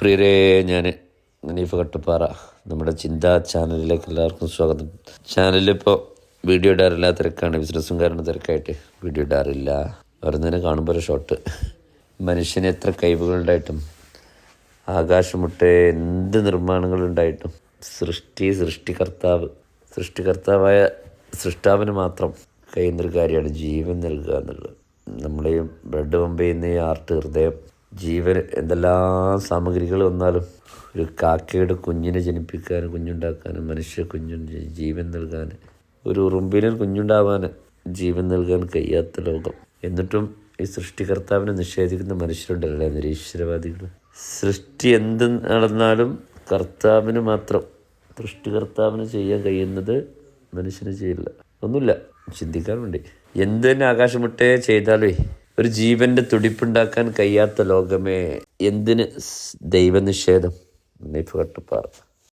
പ്രിയരെ ഞാൻ നനീഫ് കട്ടുപ്പാറ നമ്മുടെ ചിന്താ ചാനലിലേക്ക് എല്ലാവർക്കും സ്വാഗതം. ചാനലിലിപ്പോൾ വീഡിയോ ഇടാറില്ല തിരക്കാണ്. ബിസിനസ്സും കാരണം തിരക്കായിട്ട് വീഡിയോ ഇടാറില്ല. വരുന്നതിനെ കാണുമ്പോൾ ഒരു ഷോട്ട് മനുഷ്യന് എത്ര കഴിവുകളുണ്ടായിട്ടും ആകാശമുട്ടെ എന്ത് നിർമ്മാണങ്ങളുണ്ടായിട്ടും സൃഷ്ടി സൃഷ്ടികർത്താവ് സൃഷ്ടികർത്താവായ സൃഷ്ടാവിന് മാത്രം കഴിയുന്നൊരു കാര്യമാണ് ജീവൻ നൽകുക എന്നുള്ളത്. നമ്മുടെയും ഈ ബ്ലഡ് പമ്പ് ചെയ്യുന്ന ഈ ആർട്ട് ഹൃദയം ജീവൻ എന്തെല്ലാം സാമഗ്രികൾ വന്നാലും ഒരു കാക്കയുടെ കുഞ്ഞിനെ ജനിപ്പിക്കാൻ കുഞ്ഞുണ്ടാക്കാനും മനുഷ്യ കുഞ്ഞിന് ജീവൻ നൽകാൻ ഒരു ഉറുമ്പിനെ കുഞ്ഞുണ്ടാവാൻ ജീവൻ നൽകാൻ കഴിയാത്ത ലോകം. എന്നിട്ടും ഈ സൃഷ്ടികർത്താവിനെ നിഷേധിക്കുന്ന മനുഷ്യരുണ്ടല്ലേ നിരീശ്വരവാദികൾ സൃഷ്ടി എന്ത് നടന്നാലും കർത്താവിന് മാത്രം സൃഷ്ടികർത്താവിന് ചെയ്യാൻ കഴിയുന്നത് മനുഷ്യന് ചെയ്യില്ല. ഒന്നുമില്ല ചിന്തിക്കാൻ വേണ്ടി. എന്ത് തന്നെ ആകാശമുട്ടേ ചെയ്താലേ ഒരു ജീവന്റെ തുടിപ്പുണ്ടാക്കാൻ കഴിയാത്ത ലോകമേ. എന്തിന് ദൈവനിഷേധം? നൈഫ് കട്ടുപ്പാറ